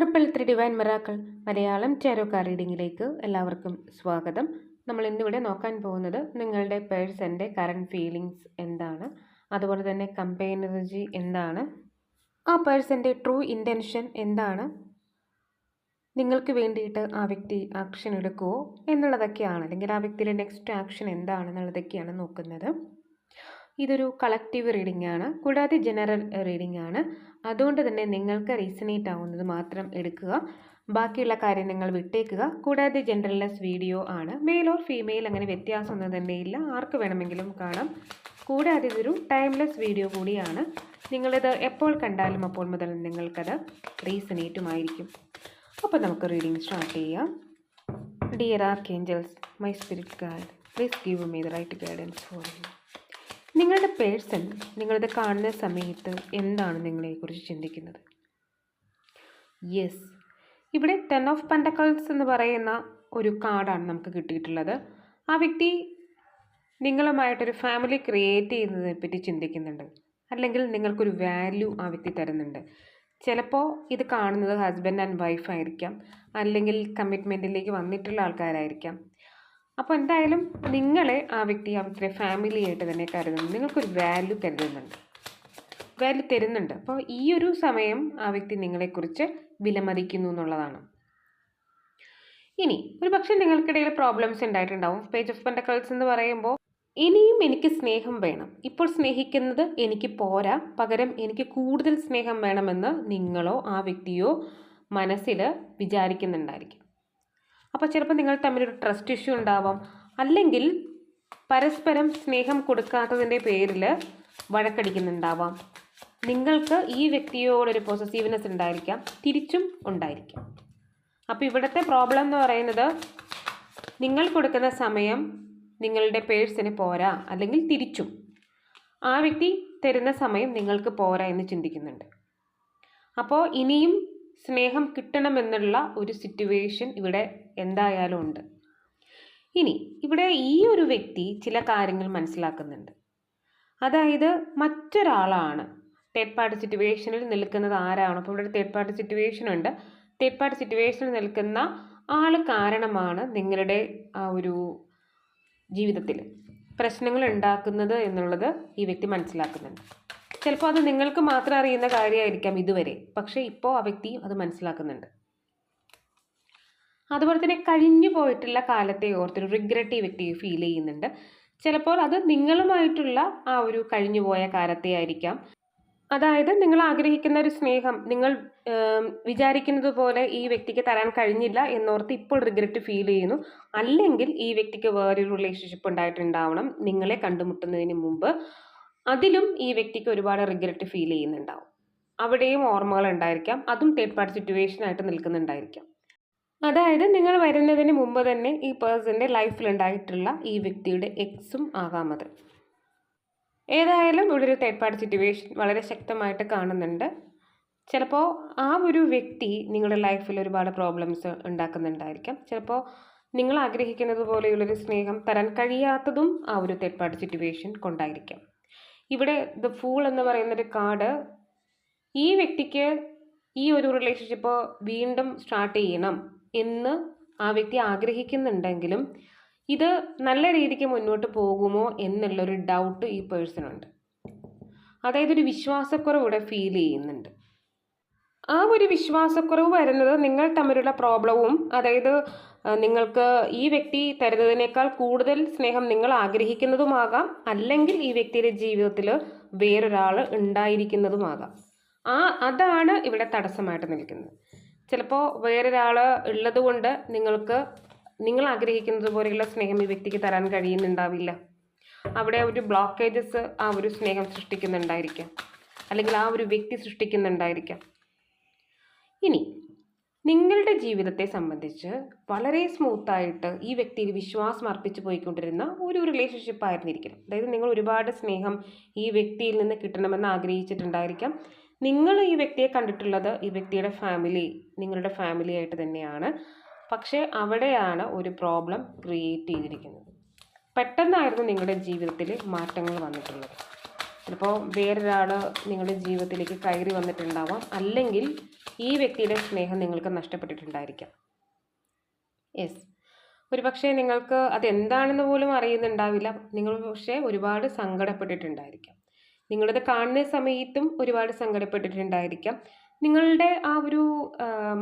Triple three divine miracle Malayalam ചേരോക്കാർ റീഡിങ്ങിലേക്ക് എല്ലാവർക്കും സ്വാഗതം. നമ്മൾ ഇന്നിവിടെ നോക്കാൻ പോകുന്നത് നിങ്ങളുടെ പേഴ്സന്റെ കറണ്ട് ഫീലിങ്സ് എന്താണ്? അതുപോലെ തന്നെ കമ്പൈൻ എനർജി എന്താണ്? ആ പേഴ്സന്റെ ട്രൂ ഇന്റൻഷൻ എന്താണ്? നിങ്ങൾക്ക് വേണ്ടിയിട്ട് ആ വ്യക്തി ആക്ഷൻ എടുക്കുമോ എന്നുള്ളതൊക്കെയാണ്. അല്ലെങ്കിൽ ആ വ്യക്തിയുടെ നെക്സ്റ്റ് ആക്ഷൻ എന്താണെന്നുള്ളതൊക്കെയാണ് നോക്കുന്നത്. ഇതൊരു കളക്റ്റീവ് റീഡിംഗ് ആണ്. കൂടാതെ ജനറൽ റീഡിംഗ് ആണ്. അതുകൊണ്ട് തന്നെ നിങ്ങൾക്ക് റീസണേറ്റ് ആവുന്നത് മാത്രം എടുക്കുക. ബാക്കിയുള്ള കാര്യം നിങ്ങൾ വിട്ടേക്കുക. കൂടാതെ ജെൻഡർലെസ് വീഡിയോ ആണ്. മെയിൽ ഓർ ഫീമെയിൽ അങ്ങനെ വ്യത്യാസമൊന്നും തന്നെ ഇല്ല. ആർക്ക് വേണമെങ്കിലും കാണാം. കൂടാതെ ഇതൊരു ടൈംലെസ് വീഡിയോ കൂടിയാണ്. നിങ്ങളിത് എപ്പോൾ കണ്ടാലും അപ്പോൾ മുതൽ നിങ്ങൾക്കത് റീസണേറ്റുമായിരിക്കും അപ്പോൾ നമുക്ക് റീഡിംഗ് സ്റ്റാർട്ട് ചെയ്യാം. Dear archangels my spirit guide please give me the right guidance for you നിങ്ങളുടെ പേഴ്സൺ നിങ്ങളിത് കാണുന്ന സമയത്ത് എന്താണ് നിങ്ങളെക്കുറിച്ച് ചിന്തിക്കുന്നത്? യെസ് ഇവിടെ ടെൻ ഓഫ് പെൻഡക്കൾസ് എന്ന് പറയുന്ന ഒരു കാർഡാണ് നമുക്ക് കിട്ടിയിട്ടുള്ളത്. ആ വ്യക്തി നിങ്ങളുമായിട്ടൊരു ഫാമിലി ക്രിയേറ്റ് ചെയ്യുന്നതിനെ പറ്റി ചിന്തിക്കുന്നുണ്ട്. അല്ലെങ്കിൽ നിങ്ങൾക്കൊരു വാല്യൂ ആ വ്യക്തി തരുന്നുണ്ട്. ചിലപ്പോൾ ഇത് കാണുന്നത് ഹസ്ബൻഡ് ആൻഡ് വൈഫായിരിക്കാം അല്ലെങ്കിൽ കമ്മിറ്റ്മെന്റിലേക്ക് വന്നിട്ടുള്ള ആൾക്കാരായിരിക്കാം. അപ്പോൾ എന്തായാലും നിങ്ങളെ ആ വ്യക്തി ആ വ്യക്തിയെ ഫാമിലി ആയിട്ട് തന്നെ കരുതുന്നു. നിങ്ങൾക്കൊരു വാല്യൂ കരുതുന്നുണ്ട് വാല്യൂ തരുന്നുണ്ട്. അപ്പോൾ ഈ ഒരു സമയം ആ വ്യക്തി നിങ്ങളെക്കുറിച്ച് വിലമതിക്കുന്നു എന്നുള്ളതാണ്. ഇനി ഒരു പക്ഷേ നിങ്ങൾക്കിടയിൽ പ്രോബ്ലംസ് ഉണ്ടായിട്ടുണ്ടാവും. പേജ് ഓഫ് പെൻഡക്കൾസ് എന്ന് പറയുമ്പോൾ ഇനിയും എനിക്ക് സ്നേഹം വേണം. ഇപ്പോൾ സ്നേഹിക്കുന്നത് എനിക്ക് പോരാ. പകരം എനിക്ക് കൂടുതൽ സ്നേഹം വേണമെന്ന് നിങ്ങളോ ആ വ്യക്തിയോ മനസ്സിൽ വിചാരിക്കുന്നുണ്ടായിരിക്കും. അപ്പോൾ ചിലപ്പോൾ നിങ്ങൾ തമ്മിലൊരു ട്രസ്റ്റ് ഇഷ്യൂ ഉണ്ടാവാം. അല്ലെങ്കിൽ പരസ്പരം സ്നേഹം കൊടുക്കാത്തതിന്റെ പേരിൽ വഴക്കടിക്കുന്നുണ്ടാവാം. നിങ്ങൾക്ക് ഈ വ്യക്തിയോടൊരു പോസിറ്റീവ്നെസ് ഉണ്ടായിരിക്കാം തിരിച്ചും ഉണ്ടായിരിക്കാം. അപ്പോൾ ഇവിടുത്തെ പ്രോബ്ലം എന്ന് പറയുന്നത് നിങ്ങൾ കൊടുക്കുന്ന സമയം നിങ്ങളുടെ പേഴ്സിന് പോരാ അല്ലെങ്കിൽ തിരിച്ചും. ആ വ്യക്തി തരുന്ന സമയം നിങ്ങൾക്ക് പോരാ എന്ന് ചിന്തിക്കുന്നുണ്ട്. അപ്പോൾ ഇനിയും സ്നേഹം കിട്ടണമെന്നുള്ള ഒരു സിറ്റുവേഷൻ ഇവിടെ എന്തായാലും ഉണ്ട്. ഇനി ഇവിടെ ഈ ഒരു വ്യക്തി ചില കാര്യങ്ങൾ മനസ്സിലാക്കുന്നുണ്ട്. അതായത് മറ്റൊരാളാണ് തേർഡ് പാർട്ടി സിറ്റുവേഷനിൽ നിൽക്കുന്നത് ആരാണ്? അപ്പോൾ ഇവിടെ തേർഡ് പാർട്ടി സിറ്റുവേഷൻ ഉണ്ട്. തേർഡ് പാർട്ടി സിറ്റുവേഷനിൽ നിൽക്കുന്ന ആൾ കാരണമാണ് നിങ്ങളുടെ ആ ഒരു ജീവിതത്തിൽ പ്രശ്നങ്ങൾ ഉണ്ടാക്കുന്നത് എന്നുള്ളത് ഈ വ്യക്തി മനസ്സിലാക്കുന്നുണ്ട്. ചിലപ്പോൾ അത് നിങ്ങൾക്ക് മാത്രം അറിയുന്ന കാര്യമായിരിക്കാം ഇതുവരെ. പക്ഷേ ഇപ്പോൾ ആ വ്യക്തി അത് മനസ്സിലാക്കുന്നുണ്ട്. അതുപോലെ തന്നെ കഴിഞ്ഞു പോയിട്ടുള്ള കാലത്തെ ഓർത്തൊരു റിഗ്രറ്റ് ഈ വ്യക്തി ഫീൽ ചെയ്യുന്നുണ്ട്. ചിലപ്പോൾ അത് നിങ്ങളുമായിട്ടുള്ള ആ ഒരു കഴിഞ്ഞു പോയ കാലത്തെ ആയിരിക്കാം. അതായത് നിങ്ങൾ ആഗ്രഹിക്കുന്ന ഒരു സ്നേഹം നിങ്ങൾ വിചാരിക്കുന്നത് പോലെ ഈ വ്യക്തിക്ക് തരാൻ കഴിഞ്ഞില്ല എന്നോർത്ത് ഇപ്പോൾ റിഗ്രറ്റ് ഫീൽ ചെയ്യുന്നു. അല്ലെങ്കിൽ ഈ വ്യക്തിക്ക് വേറൊരു റിലേഷൻഷിപ്പ് ഉണ്ടായിട്ടുണ്ടാവണം നിങ്ങളെ കണ്ടുമുട്ടുന്നതിന് മുമ്പ്. അതിലും ഈ വ്യക്തിക്ക് ഒരുപാട് റിഗ്രറ്റ് ഫീൽ ചെയ്യുന്നുണ്ടാവും. അവിടെയും ഓർമ്മകൾ ഉണ്ടായിരിക്കാം. അതും തേർഡ് പാർട്ടി സിറ്റുവേഷൻ ആയിട്ട് നിൽക്കുന്നുണ്ടായിരിക്കാം. അതായത് നിങ്ങൾ വരുന്നതിന് മുമ്പ് തന്നെ ഈ പേഴ്സന്റെ ലൈഫിൽ ഉണ്ടായിട്ടുള്ള ഈ വ്യക്തിയുടെ എക്സും ആകാം അത്. ഏതായാലും ഇവിടെ ഒരു തേർഡ് പാർട്ടി സിറ്റുവേഷൻ വളരെ ശക്തമായിട്ട് കാണുന്നുണ്ട്. ചിലപ്പോൾ ആ ഒരു വ്യക്തി നിങ്ങളുടെ ലൈഫിൽ ഒരുപാട് പ്രോബ്ലംസ് ഉണ്ടാക്കുന്നുണ്ടായിരിക്കാം. ചിലപ്പോൾ നിങ്ങൾ ആഗ്രഹിക്കുന്നത് പോലെയുള്ളൊരു സ്നേഹം തരാൻ കഴിയാത്തതും ആ ഒരു തേർഡ് പാർട്ടി സിറ്റുവേഷൻ കൊണ്ടായിരിക്കാം. ഇവിടെ ദ ഫൂൾ എന്ന് പറയുന്നൊരു കാർഡ് ഈ വ്യക്തിക്ക് ഈ ഒരു റിലേഷൻഷിപ്പ് വീണ്ടും സ്റ്റാർട്ട് ചെയ്യണം എന്ന് ആ വ്യക്തി ആഗ്രഹിക്കുന്നുണ്ടെങ്കിലും ഇത് നല്ല രീതിക്ക് മുന്നോട്ട് പോകുമോ എന്നുള്ളൊരു ഡൗട്ട് ഈ പേഴ്സണുണ്ട് അതായത് ഒരു വിശ്വാസക്കുറവ് ഫീൽ ചെയ്യുന്നുണ്ട്. ആ ഒരു വിശ്വാസക്കുറവ് വരുന്നത് നിങ്ങൾ തമ്മിലുള്ള പ്രോബ്ലവും അതായത് നിങ്ങൾക്ക് ഈ വ്യക്തി തരുന്നതിനേക്കാൾ കൂടുതൽ സ്നേഹം നിങ്ങൾ ആഗ്രഹിക്കുന്നതുമാകാം. അല്ലെങ്കിൽ ഈ വ്യക്തിയുടെ ജീവിതത്തിൽ വേറൊരാൾ ഉണ്ടായിരിക്കുന്നതുമാകാം. ആ അതാണ് ഇവിടെ തടസ്സമായിട്ട് നിൽക്കുന്നത്. ചിലപ്പോൾ വേറൊരാൾ ഉള്ളത് കൊണ്ട് നിങ്ങൾക്ക് നിങ്ങൾ ആഗ്രഹിക്കുന്നത് പോലെയുള്ള സ്നേഹം ഈ വ്യക്തിക്ക് തരാൻ കഴിയുന്നുണ്ടാവില്ല. അവിടെ ഒരു ബ്ലോക്കേജസ് ആ ഒരു സ്നേഹം സൃഷ്ടിക്കുന്നുണ്ടായിരിക്കാം. അല്ലെങ്കിൽ ആ ഒരു വ്യക്തി സൃഷ്ടിക്കുന്നുണ്ടായിരിക്കാം. ഇനി നിങ്ങളുടെ ജീവിതത്തെ സംബന്ധിച്ച് വളരെ സ്മൂത്തായിട്ട് ഈ വ്യക്തിയിൽ വിശ്വാസം അർപ്പിച്ച് പോയിക്കൊണ്ടിരുന്ന ഒരു റിലേഷൻഷിപ്പ് ആയിരുന്നിരിക്കണം അതായത് നിങ്ങൾ ഒരുപാട് സ്നേഹം ഈ വ്യക്തിയിൽ നിന്ന് കിട്ടണമെന്ന് ആഗ്രഹിച്ചിട്ടുണ്ടായിരിക്കാം. നിങ്ങൾ ഈ വ്യക്തിയെ കണ്ടിട്ടുള്ളത് ഈ വ്യക്തിയുടെ ഫാമിലി നിങ്ങളുടെ ഫാമിലി ആയിട്ട് തന്നെയാണ്. പക്ഷേ അവിടെയാണ് ഒരു പ്രോബ്ലം ക്രിയേറ്റ് ചെയ്തിരിക്കുന്നത്. പെട്ടെന്നായിരുന്നു നിങ്ങളുടെ ജീവിതത്തിൽ മാറ്റങ്ങൾ വന്നിട്ടുള്ളത്. ചിലപ്പോൾ വേറൊരാൾ നിങ്ങളുടെ ജീവിതത്തിലേക്ക് കയറി വന്നിട്ടുണ്ടാവാം. അല്ലെങ്കിൽ ഈ വ്യക്തിയുടെ സ്നേഹം നിങ്ങൾക്ക് നഷ്ടപ്പെട്ടിട്ടുണ്ടായിരിക്കാം. യെസ് ഒരു പക്ഷേ നിങ്ങൾക്ക് അതെന്താണെന്ന് പോലും അറിയുന്നുണ്ടാവില്ല. നിങ്ങൾ പക്ഷേ ഒരുപാട് സങ്കടപ്പെട്ടിട്ടുണ്ടായിരിക്കാം. നിങ്ങളിത് കാണുന്ന സമയത്തും ഒരുപാട് സങ്കടപ്പെട്ടിട്ടുണ്ടായിരിക്കാം. നിങ്ങളുടെ ആ ഒരു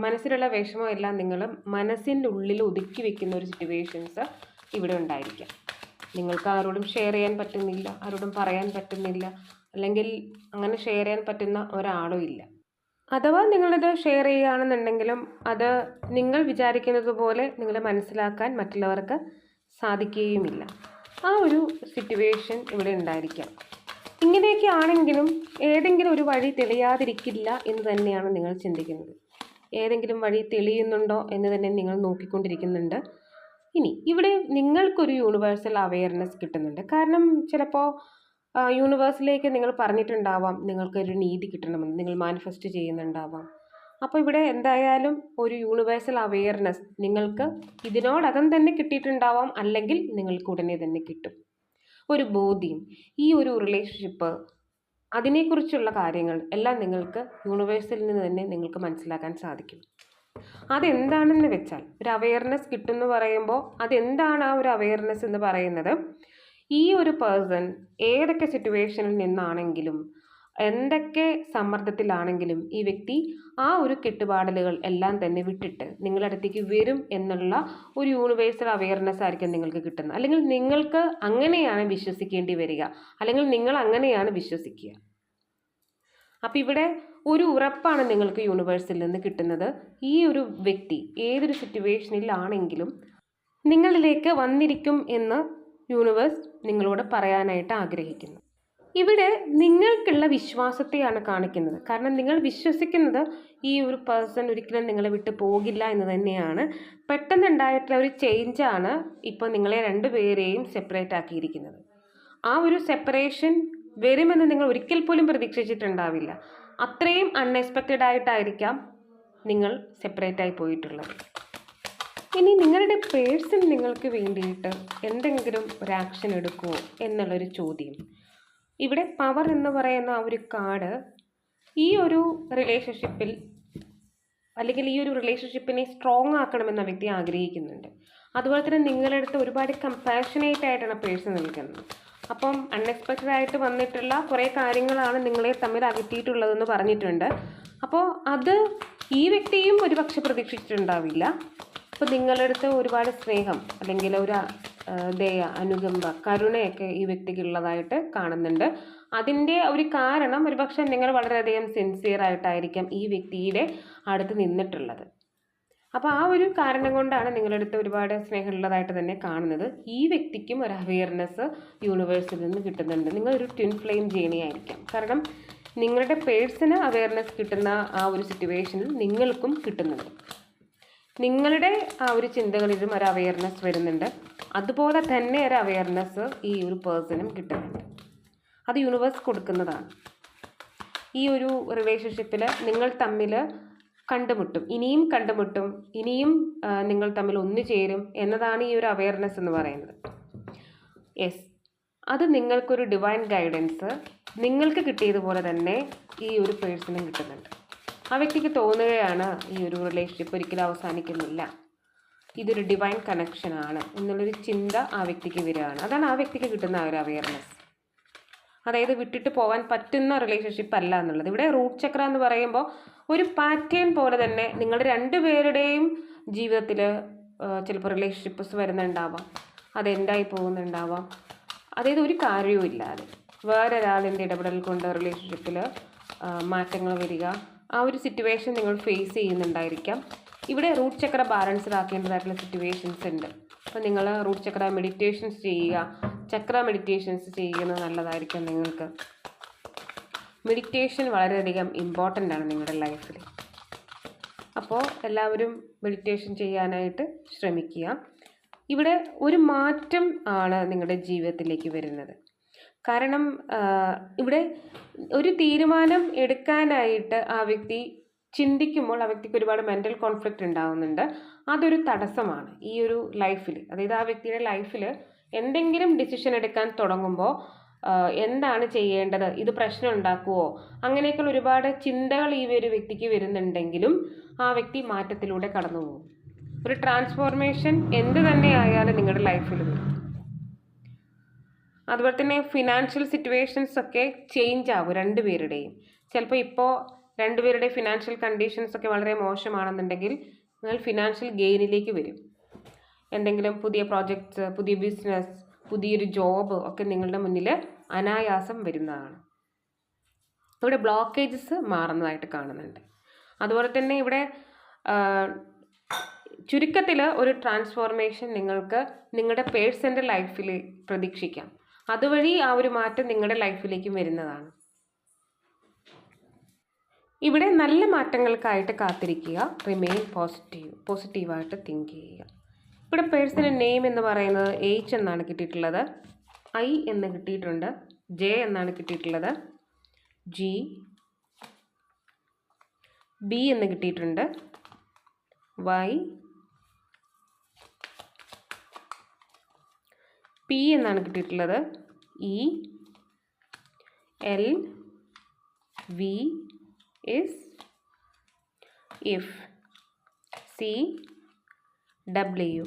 മനസ്സിലുള്ള വിഷമമെല്ലാം നിങ്ങൾ മനസ്സിന്റെ ഉള്ളിൽ ഒതുക്കി വെക്കുന്ന ഒരു സിറ്റുവേഷൻസ് ഇവിടെ ഉണ്ടായിരിക്കാം. നിങ്ങൾക്ക് ആരോടും ഷെയർ ചെയ്യാൻ പറ്റുന്നില്ല ആരോടും പറയാൻ പറ്റുന്നില്ല അല്ലെങ്കിൽ അങ്ങനെ ഷെയർ ചെയ്യാൻ പറ്റുന്ന ഒരാളും ഇല്ല. അഥവാ നിങ്ങളിത് ഷെയർ ചെയ്യുകയാണെന്നുണ്ടെങ്കിലും അത് നിങ്ങൾ വിചാരിക്കുന്നത് പോലെ നിങ്ങൾ മനസ്സിലാക്കാൻ മറ്റുള്ളവർക്ക് സാധിക്കുകയുമില്ല. ആ ഒരു സിറ്റുവേഷൻ ഇവിടെ ഉണ്ടായിരിക്കാം. ഇങ്ങനെയൊക്കെ ആണെങ്കിലും ഏതെങ്കിലും ഒരു വഴി തെളിയാതിരിക്കില്ല എന്ന് തന്നെയാണ് നിങ്ങൾ ചിന്തിക്കുന്നത്. ഏതെങ്കിലും വഴി തെളിയുന്നുണ്ടോ എന്ന് തന്നെ നിങ്ങൾ നോക്കിക്കൊണ്ടിരിക്കുന്നുണ്ട്. ഇനി ഇവിടെ നിങ്ങൾക്കൊരു യൂണിവേഴ്സൽ അവയർനെസ് കിട്ടുന്നുണ്ട്. കാരണം ചിലപ്പോൾ യൂണിവേഴ്സിലേക്ക് നിങ്ങൾ പറഞ്ഞിട്ടുണ്ടാവാം നിങ്ങൾക്കൊരു നീതി കിട്ടണമെന്ന് നിങ്ങൾ മാനിഫെസ്റ്റ് ചെയ്യുന്നുണ്ടാവാം. അപ്പോൾ ഇവിടെ എന്തായാലും ഒരു യൂണിവേഴ്സൽ അവെയർനെസ് നിങ്ങൾക്ക് ഇതിനോടകം തന്നെ കിട്ടിയിട്ടുണ്ടാവാം അല്ലെങ്കിൽ നിങ്ങൾക്ക് ഉടനെ തന്നെ കിട്ടും. ഒരു ബോധ്യം ഈ ഒരു റിലേഷൻഷിപ്പ് അതിനെക്കുറിച്ചുള്ള കാര്യങ്ങൾ എല്ലാം നിങ്ങൾക്ക് യൂണിവേഴ്സിൽ നിന്ന് തന്നെ നിങ്ങൾക്ക് മനസ്സിലാക്കാൻ സാധിക്കും. അതെന്താണെന്ന് വെച്ചാൽ ഒരു അവെയർനെസ് കിട്ടുമെന്ന് പറയുമ്പോൾ അതെന്താണ് ആ ഒരു അവെയർനെസ് എന്ന് പറയുന്നത്? ഈ ഒരു പേഴ്സൺ ഏതൊക്കെ സിറ്റുവേഷനിൽ നിന്നാണെങ്കിലും എന്തൊക്കെ സമ്മർദ്ദത്തിലാണെങ്കിലും ഈ വ്യക്തി ആ ഒരു കെട്ടുപാടലുകൾ എല്ലാം തന്നെ വിട്ടിട്ട് നിങ്ങളുടെ അടുത്തേക്ക് വരും എന്നുള്ള ഒരു യൂണിവേഴ്സൽ അവയർനെസ് ആയിരിക്കും നിങ്ങൾക്ക് കിട്ടുന്നത്. അല്ലെങ്കിൽ നിങ്ങൾക്ക് അങ്ങനെയാണ് വിശ്വസിക്കേണ്ടി വരിക. അല്ലെങ്കിൽ നിങ്ങൾ അങ്ങനെയാണ് വിശ്വസിക്കുക. അപ്പോൾ ഇവിടെ ഒരു ഉറപ്പാണ് നിങ്ങൾക്ക് യൂണിവേഴ്സിൽ നിന്ന് കിട്ടുന്നത്. ഈ ഒരു വ്യക്തി ഏതൊരു സിറ്റുവേഷനിലാണെങ്കിലും നിങ്ങളിലേക്ക് വന്നിരിക്കും എന്ന് യൂണിവേഴ്സ് നിങ്ങളോട് പറയാനായിട്ട് ആഗ്രഹിക്കുന്നു. ഇവിടെ നിങ്ങൾക്കുള്ള വിശ്വാസത്തെയാണ് കാണിക്കുന്നത്. കാരണം നിങ്ങൾ വിശ്വസിക്കുന്നത് ഈ ഒരു പേഴ്സൺ ഒരിക്കലും നിങ്ങളെ വിട്ട് പോകില്ല എന്ന് തന്നെയാണ്. പെട്ടെന്നുണ്ടായിട്ടുള്ള ഒരു ചേഞ്ചാണ് ഇപ്പോൾ നിങ്ങളെ രണ്ടുപേരെയും സെപ്പറേറ്റ് ആക്കിയിരിക്കുന്നത്. ആ ഒരു സെപ്പറേഷൻ വരുമെന്ന് നിങ്ങൾ ഒരിക്കൽ പോലും പ്രതീക്ഷിച്ചിട്ടുണ്ടാവില്ല. അത്രയും അൺഎക്സ്പെക്റ്റഡ് ആയിട്ടായിരിക്കാം നിങ്ങൾ സെപ്പറേറ്റ് ആയി പോയിട്ടുള്ളത്. ഇനി നിങ്ങളുടെ പേഴ്സിൽ നിങ്ങൾക്ക് വേണ്ടിയിട്ട് എന്തെങ്കിലും ഒരു ആക്ഷൻ എടുക്കുമോ എന്നുള്ളൊരു ചോദ്യം. ഇവിടെ പവർ എന്ന് പറയുന്ന ആ ഒരു കാർഡ് ഈ ഒരു റിലേഷൻഷിപ്പിൽ അല്ലെങ്കിൽ ഈ ഒരു റിലേഷൻഷിപ്പിനെ സ്ട്രോങ് ആക്കണമെന്ന വ്യക്തി ആഗ്രഹിക്കുന്നുണ്ട്. അതുപോലെ തന്നെ നിങ്ങളുടെ അടുത്ത് ഒരുപാട് കമ്പാഷനേറ്റ് ആയിട്ടാണ് പേഴ്സ് നിൽക്കുന്നത്. അപ്പം അൺഎക്സ്പെക്റ്റഡ് ആയിട്ട് വന്നിട്ടുള്ള കുറേ കാര്യങ്ങളാണ് നിങ്ങളെ തമ്മിൽ അകറ്റിയിട്ടുള്ളതെന്ന് പറഞ്ഞിട്ടുണ്ട്. അപ്പോൾ അത് ഈ വ്യക്തിയും ഒരുപക്ഷെ പ്രതീക്ഷിച്ചിട്ടുണ്ടാവില്ല. അപ്പോൾ നിങ്ങളുടെ അടുത്ത് ഒരുപാട് സ്നേഹം അല്ലെങ്കിൽ ഒരു ദയ അനുകമ്പ കരുണയൊക്കെ ഈ വ്യക്തിക്കുള്ളതായിട്ട് കാണുന്നുണ്ട്. അതിന്റെ ഒരു കാരണം ഒരുപക്ഷെ നിങ്ങൾ വളരെയധികം സിൻസിയർ ആയിട്ടായിരിക്കാം ഈ വ്യക്തിയുടെ അടുത്ത് നിന്നിട്ടുള്ളത്. അപ്പോൾ ആ ഒരു കാരണം കൊണ്ടാണ് നിങ്ങളുടെ അടുത്ത് ഒരുപാട് സ്നേഹമുള്ളതായിട്ട് തന്നെ കാണുന്നത്. ഈ വ്യക്തിക്കും ഒരു അവെയർനെസ് യൂണിവേഴ്സിൽ നിന്ന് കിട്ടുന്നുണ്ട്. നിങ്ങൾ ഒരു ട്വിൻ ഫ്ലെയിം ജേണി ആയിരിക്കാം. കാരണം നിങ്ങളുടെ പേഴ്സണൽ അവെയർനെസ് കിട്ടുന്ന ആ ഒരു സിറ്റുവേഷനിൽ നിങ്ങൾക്കും കിട്ടുന്നുണ്ട്. നിങ്ങളുടെ ആ ഒരു ചിന്തകളിലും ഒരു അവയർനെസ് വരുന്നുണ്ട്. അതുപോലെ തന്നെ ഒരു അവയർനെസ് ഈ ഒരു പേഴ്സണും കിട്ടുന്നുണ്ട്. അത് യൂണിവേഴ്സ് കൊടുക്കുന്നതാണ്. ഈ ഒരു റിലേഷൻഷിപ്പിൽ നിങ്ങൾ തമ്മിൽ കണ്ടുമുട്ടും ഇനിയും കണ്ടുമുട്ടും ഇനിയും നിങ്ങൾ തമ്മിൽ ഒന്നു ചേരും എന്നതാണ് ഈ ഒരു അവയർനെസ് എന്ന് പറയുന്നത്. യെസ് അത് നിങ്ങൾക്കൊരു ഡിവൈൻ ഗൈഡൻസ് നിങ്ങൾക്ക് കിട്ടിയതുപോലെ തന്നെ ഈ ഒരു പേഴ്സണും കിട്ടുന്നുണ്ട്. ആ വ്യക്തിക്ക് തോന്നുകയാണ് ഈ ഒരു റിലേഷൻഷിപ്പ് ഒരിക്കലും അവസാനിക്കുന്നില്ല. ഇതൊരു ഡിവൈൻ കണക്ഷനാണ് എന്നുള്ളൊരു ചിന്ത ആ വ്യക്തിക്ക് വരികയാണ്. അതാണ് ആ വ്യക്തിക്ക് കിട്ടുന്ന ഒരു അവയർനെസ് അതായത് വിട്ടിട്ട് പോകാൻ പറ്റുന്ന റിലേഷൻഷിപ്പ് അല്ല എന്നുള്ളത്. ഇവിടെ റൂട്ട് ചക്ര എന്ന് പറയുമ്പോൾ ഒരു പാറ്റേൺ പോലെ തന്നെ നിങ്ങൾ രണ്ടുപേരുടെയും ജീവിതത്തിൽ ചിലപ്പോൾ റിലേഷൻഷിപ്പ്സ് വരുന്നുണ്ടാവാം. അത് എൻഡായി പോകുന്നുണ്ടാവാം. അതായത് ഒരു കാര്യവും ഇല്ലാതെ വേറൊരാളിന്റെ ഇടപെടൽ കൊണ്ട് റിലേഷൻഷിപ്പിൽ മാറ്റങ്ങൾ വരിക ആ ഒരു സിറ്റുവേഷൻ നിങ്ങൾ ഫേസ് ചെയ്യുന്നുണ്ടായിരിക്കാം. ഇവിടെ റൂട്ട് ചക്ര ബാലൻസ്ഡ് ആക്കേണ്ടതായിട്ടുള്ള സിറ്റുവേഷൻസ് ഉണ്ട്. അപ്പോൾ നിങ്ങൾ റൂട്ട് ചക്ര മെഡിറ്റേഷൻസ് ചെയ്യുക ചക്ര മെഡിറ്റേഷൻസ് ചെയ്യുന്നത് നല്ലതായിരിക്കും നിങ്ങൾക്ക്. മെഡിറ്റേഷൻ വളരെയധികം ഇമ്പോർട്ടന്റ് ആണ് നിങ്ങളുടെ ലൈഫിൽ അപ്പോൾ എല്ലാവരും മെഡിറ്റേഷൻ ചെയ്യാനായിട്ട് ശ്രമിക്കുക. ഇവിടെ ഒരു മാറ്റം ആണ് നിങ്ങളുടെ ജീവിതത്തിലേക്ക് വരുന്നത്. കാരണം ഇവിടെ ഒരു തീരുമാനം എടുക്കാനായിട്ട് ആ വ്യക്തി ചിന്തിക്കുമ്പോൾ ആ വ്യക്തിക്ക് ഒരുപാട് മെന്റൽ കോൺഫ്ലിക്റ്റ് ഉണ്ടാകുന്നുണ്ട് അതൊരു തടസ്സമാണ് ഈ ഒരു ലൈഫിൽ അതായത് ആ വ്യക്തിയുടെ ലൈഫിൽ എന്തെങ്കിലും ഡിസിഷൻ എടുക്കാൻ തുടങ്ങുമ്പോൾ എന്താണ് ചെയ്യേണ്ടത്? ഇത് പ്രശ്നം ഉണ്ടാക്കുമോ അങ്ങനെയൊക്കെയുള്ള ഒരുപാട് ചിന്തകൾ ഈ ഒരു വ്യക്തിക്ക് വരുന്നുണ്ടെങ്കിലും ആ വ്യക്തി മാറ്റത്തിലൂടെ കടന്നു പോകും ഒരു ട്രാൻസ്ഫോർമേഷൻ എന്ത് തന്നെ ആയാലും നിങ്ങളുടെ ലൈഫിൽ വരും. അതുപോലെ തന്നെ ഫിനാൻഷ്യൽ സിറ്റുവേഷൻസ് ഒക്കെ ചേഞ്ച് ആകും രണ്ടുപേരുടെയും. ചിലപ്പോൾ ഇപ്പോൾ രണ്ടുപേരുടെ ഫിനാൻഷ്യൽ കണ്ടീഷൻസ് ഒക്കെ വളരെ മോശമാണെന്നുണ്ടെങ്കിൽ നിങ്ങൾ ഫിനാൻഷ്യൽ ഗെയിനിലേക്ക് വരും. എന്തെങ്കിലും പുതിയ പ്രോജക്ട്സ് പുതിയ ബിസിനസ് പുതിയൊരു ജോബ് ഒക്കെ നിങ്ങളുടെ മുന്നിൽ അനായാസം വരുന്നതാണ്. ഇവിടെ ബ്ലോക്കേജസ് മാറുന്നതായിട്ട് കാണുന്നുണ്ട്. അതുപോലെ തന്നെ ഇവിടെ ചുരുക്കത്തിൽ ഒരു ട്രാൻസ്ഫോർമേഷൻ നിങ്ങൾക്ക് നിങ്ങളുടെ പേഴ്സന്റെ ലൈഫിൽ പ്രതീക്ഷിക്കാം. അതുവഴി ആ ഒരു മാറ്റം നിങ്ങളുടെ ലൈഫിലേക്കും വരുന്നതാണ്. ഇവിടെ നല്ല മാറ്റങ്ങൾക്കായിട്ട് കാത്തിരിക്കുക. റിമെയിൻ പോസിറ്റീവ് പോസിറ്റീവായിട്ട് തിങ്ക് ചെയ്യുക. ഇവിടെ പേഴ്സണൽ നെയിം എന്ന് പറയുന്നത് എയ്ച്ച് എന്നാണ് കിട്ടിയിട്ടുള്ളത്. ഐ എന്ന് കിട്ടിയിട്ടുണ്ട്. ജെ എന്നാണ് കിട്ടിയിട്ടുള്ളത്. ജി ബി എന്ന് കിട്ടിയിട്ടുണ്ട്. വൈ പി എന്നാണ് കിട്ടിയിട്ടുള്ളത്. E L V S F C W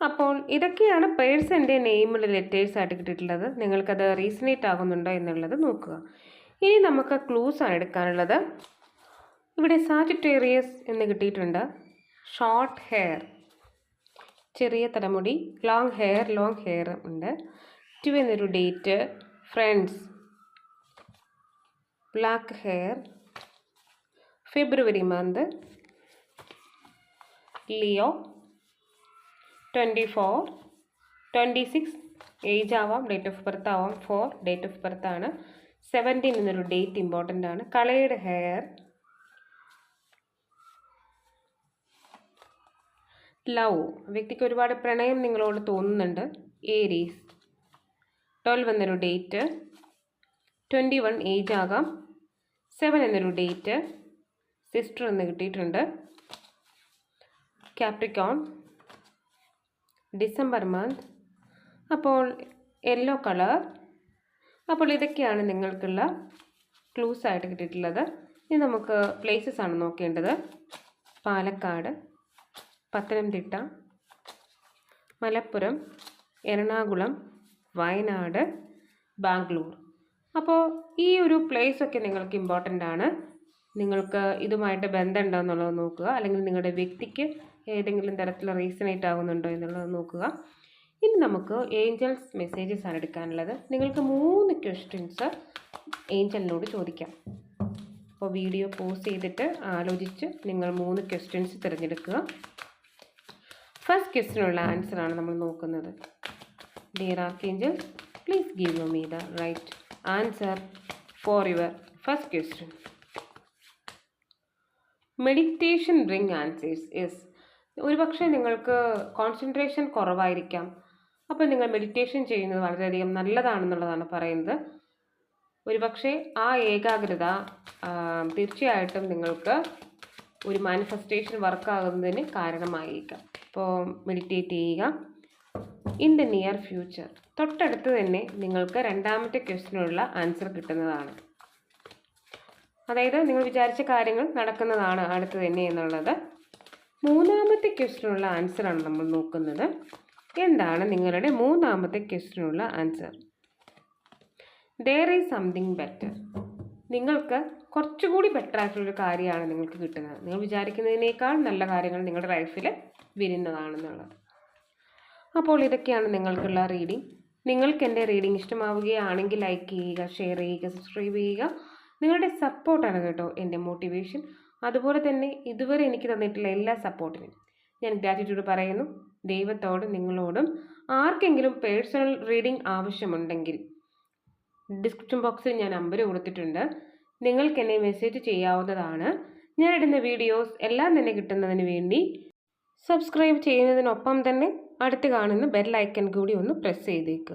അപ്പോൾ ഇതൊക്കെയാണ് പേഴ്സന്റെ നെയിമിൽ ലെറ്റേഴ്സായിട്ട് കിട്ടിയിട്ടുള്ളത്. നിങ്ങൾക്കത് റീസണേറ്റ് ആകുന്നുണ്ടോ എന്നുള്ളത് നോക്കുക. ഇനി നമുക്ക് ക്ലൂസ് ആണ് എടുക്കാനുള്ളത്. ഇവിടെ സാജിറ്റേറിയസ് എന്ന് കിട്ടിയിട്ടുണ്ട്. ഷോർട്ട് ഹെയർ ചെറിയ തലമുടി ലോങ് ഹെയർ ലോങ് ഹെയർ ഉണ്ട്. ടു എന്നൊരു date friends black hair February month Leo twenty four twenty six age ആവാം ഡേറ്റ് ഓഫ് ബർത്ത് ആവാം ഫോർ ഡേറ്റ് ഓഫ് ബർത്ത് ആണ്. സെവന്റീൻ എന്നൊരു ഡേറ്റ് ഇമ്പോർട്ടന്റ് ആണ്. കളേഡ് ഹെയർ ലവ് വ്യക്തിക്ക് ഒരുപാട് പ്രണയം നിങ്ങളോട് തോന്നുന്നുണ്ട്. ഏരീസ്. ട്വൽവ് എന്നൊരു ഡേറ്റ്. ട്വന്റി വൺ ഏജ് ആകാം. സെവൻ എന്നൊരു ഡേറ്റ്. സിസ്റ്റർ എന്ന് കിട്ടിയിട്ടുണ്ട്. Capricorn December month. അപ്പോൾ യെല്ലോ കളർ. അപ്പോൾ ഇതൊക്കെയാണ് നിങ്ങൾക്കുള്ള ക്ലൂസ് ആയിട്ട് കിട്ടിയിട്ടുള്ളത്. ഇനി നമുക്ക് പ്ലേസസ് ആണ് നോക്കേണ്ടത്. പാലക്കാട്. പത്തനംതിട്ട മലപ്പുറം എറണാകുളം വയനാട് ബാംഗ്ലൂർ. അപ്പോൾ ഈ ഒരു പ്ലേസ് ഒക്കെ നിങ്ങൾക്ക് ഇമ്പോർട്ടന്റ് ആണ്. നിങ്ങൾക്ക് ഇതുമായിട്ട് ബന്ധമുണ്ടോ എന്നുള്ളത് നോക്കുക. അല്ലെങ്കിൽ നിങ്ങളുടെ വ്യക്തിക്ക് ഏതെങ്കിലും തരത്തിൽ റീസണേറ്റ് ആകുന്നുണ്ടോ എന്നുള്ളത് നോക്കുക. ഇനി നമുക്ക് ഏഞ്ചൽസ് മെസ്സേജസ് ആണ് എടുക്കാനുള്ളത്. നിങ്ങൾക്ക് മൂന്ന് ക്വസ്റ്റ്യൻസ് ഏഞ്ചലിനോട് ചോദിക്കാം. അപ്പോൾ വീഡിയോ പോസ് ചെയ്തിട്ട് ആലോചിച്ച് നിങ്ങൾ മൂന്ന് ക്വസ്റ്റ്യൻസ് തിരഞ്ഞെടുക്കുക. ഫസ്റ്റ് ക്വസ്റ്റിനുള്ള ആൻസറാണ് നമ്മൾ നോക്കുന്നത്. Dear archangels please give me the right answer for your first question meditation bring answers yes ഒരുപക്ഷെ നിങ്ങൾക്ക് കോൺസെൻട്രേഷൻ കുറവായിരിക്കാം. അപ്പോൾ നിങ്ങൾ മെഡിറ്റേഷൻ ചെയ്യുന്നത് വളരെയധികം നല്ലതാണെന്നുള്ളതാണ് പറയുന്നത്. ഒരുപക്ഷെ ആ ഏകാഗ്രത തീർച്ചയായിട്ടും നിങ്ങൾക്ക് ഒരു മാനിഫെസ്റ്റേഷൻ വർക്കാകുന്നതിന് കാരണമായേക്കാം. അപ്പോൾ മെഡിറ്റേറ്റ് ചെയ്യുക. ഇൻ ദ നിയർ ഫ്യൂച്ചർ തൊട്ടടുത്ത് തന്നെ നിങ്ങൾക്ക് രണ്ടാമത്തെ ക്വസ്റ്റിനുള്ള ആൻസർ കിട്ടുന്നതാണ്. അതായത് നിങ്ങൾ വിചാരിച്ച കാര്യങ്ങൾ നടക്കുന്നതാണ് അടുത്ത് തന്നെ എന്നുള്ളത്. മൂന്നാമത്തെ ക്വസ്റ്റിനുള്ള ആൻസറാണ് നമ്മൾ നോക്കുന്നത്. എന്താണ് നിങ്ങളുടെ മൂന്നാമത്തെ ക്വസ്റ്റിനുള്ള answer there is something better നിങ്ങൾക്ക് കുറച്ചുകൂടി ബെറ്റർ ആയിട്ടുള്ളൊരു കാര്യമാണ് നിങ്ങൾക്ക് കിട്ടുന്നത്. നിങ്ങൾ വിചാരിക്കുന്നതിനേക്കാൾ നല്ല കാര്യങ്ങൾ നിങ്ങളുടെ ലൈഫിൽ വരുന്നതാണെന്നുള്ളത്. അപ്പോൾ ഇതൊക്കെയാണ് നിങ്ങൾക്കുള്ള റീഡിംഗ് നിങ്ങൾക്ക് എന്റെ റീഡിംഗ് ഇഷ്ടമാവുകയാണെങ്കിൽ ലൈക്ക് ചെയ്യുക ഷെയർ ചെയ്യുക സബ്സ്ക്രൈബ് ചെയ്യുക. നിങ്ങളുടെ സപ്പോർട്ടാണ് കേട്ടോ എന്റെ മോട്ടിവേഷൻ അതുപോലെ തന്നെ ഇതുവരെ എനിക്ക് തന്നിട്ടുള്ള എല്ലാ സപ്പോർട്ടിനും ഞാൻ ഗ്രാറ്റിറ്റ്യൂഡ് പറയുന്നു. ദൈവത്തോടും നിങ്ങളോടും ആർക്കെങ്കിലും പേഴ്സണൽ റീഡിംഗ് ആവശ്യമുണ്ടെങ്കിൽ ഡിസ്ക്രിപ്ഷൻ ബോക്സിൽ ഞാൻ നമ്പർ കൊടുത്തിട്ടുണ്ട്. നിങ്ങൾക്ക് എന്നെ മെസ്സേജ് ചെയ്യാവുന്നതാണ്. ഞാൻ ഇടുന്ന വീഡിയോസ് എല്ലാം തന്നെ കിട്ടുന്നതിന് വേണ്ടി സബ്സ്ക്രൈബ് ചെയ്യുന്നതിനൊപ്പം തന്നെ അടുത്ത് കാണുന്ന ബെൽ ഐക്കൺ കൂടി ഒന്ന് പ്രസ് ചെയ്തേക്കുക.